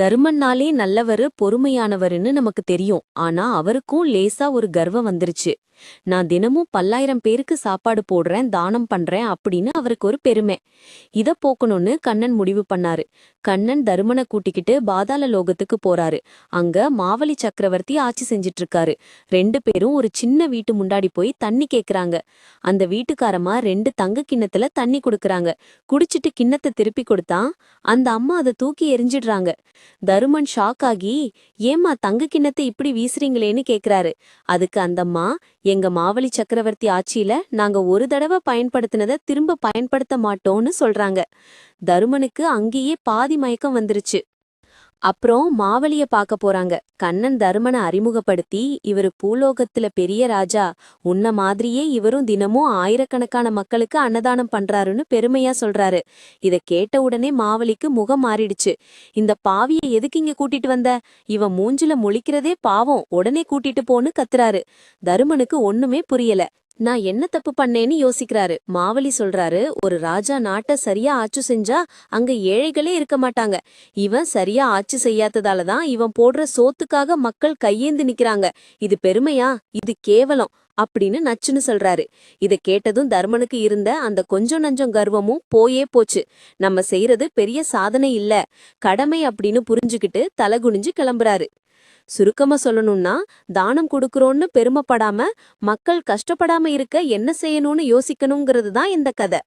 தருமன்னாலே நல்லவரு பொறுமையானவருன்னு நமக்கு தெரியும். ஆனா அவருக்கும் லேசா ஒரு கர்வம் வந்துருச்சு. நான் தினமும் பல்லாயிரம் பேருக்கு சாப்பாடு போடுறேன் தானம் பண்றேன் அப்படின்னு அவருக்கு ஒரு பெருமை. இத போக்கணும்னு கண்ணன் முடிவு பண்ணாரு. கண்ணன் தருமனை கூட்டிக்கிட்டு பாதாள லோகத்துக்கு போறாரு. அங்க மாவலி சக்கரவர்த்தி ஆட்சி செஞ்சிட்டு இருக்காரு ரெண்டு பேரும் ஒரு சின்ன வீட்டு முன்னாடி போய் தண்ணி கேக்குறாங்க. அந்த வீட்டுக்காரமா ரெண்டு தங்க கிண்ணத்துல தண்ணி கொடுக்கறாங்க. குடிச்சிட்டு கிண்ணத்தை திருப்பி கொடுத்தா அந்த அம்மா அதை தூக்கி எரிஞ்சிடுறாங்க. தருமன் ஷாக் ஆகி ஏம்மா தங்க கிண்ணத்தை இப்படி வீசுறீங்களேன்னு கேக்குறாரு. அதுக்கு அந்தம்மா எங்க மாவழி சக்கரவர்த்தி ஆட்சியில நாங்க ஒரு தடவை பயன்படுத்தினதை திரும்ப பயன்படுத்த மாட்டோம்னு சொல்றாங்க. தருமனுக்கு அங்கேயே பாதி மயக்கம் வந்துருச்சு. அப்புறம் மாவலிய பார்க்க போறாங்க. கண்ணன் தருமனை அறிமுகப்படுத்தி இவரு பூலோகத்துல பெரிய ராஜா. உன்ன மாதிரியே இவரும் தினமும் ஆயிரக்கணக்கான மக்களுக்கு அன்னதானம் பண்றாருன்னு பெருமையா சொல்றாரு. இத கேட்ட உடனே மாவலிக்கு முகம் மாறிடுச்சு. இந்த பாவிய எதுக்கு இங்க கூட்டிட்டு வந்த? இவன் மூஞ்சில முழிக்கிறதே பாவம். உடனே கூட்டிட்டு போன்னு கத்துறாரு. தருமனுக்கு ஒண்ணுமே புரியல. நான் என்ன தப்பு பண்ணேன்னு யோசிக்கிறாரு. மாவலி சொல்றாரு ஒரு ராஜா நாட்டை சரியா ஆட்சி செஞ்சா அங்க ஏழைகளே இருக்க மாட்டாங்க. இவன் சரியா ஆட்சி செய்யாததால தான் இவன் போடுற சோத்துக்காக மக்கள் கையேந்து நிக்கிறாங்க. இது பெருமையா? இது கேவலம் அப்படின்னு நச்சுன்னு சொல்றாரு. இதை கேட்டதும் தர்மனுக்கு இருந்த அந்த கொஞ்சம் நஞ்சம் கர்வமும் போயே போச்சு. நம்ம செய்யறது பெரிய சாதனை இல்ல. கடமை அப்படின்னு புரிஞ்சுக்கிட்டு தலகுனிஞ்சு கிளம்புறாரு. சுருக்கமா சொல்லணும்னா தானம் கொடுக்கறோம்னு பெருமைப்படாம மக்கள் கஷ்டப்படாம இருக்க என்ன செய்யணும்னு யோசிக்கணுங்கிறது தான் இந்த கதை.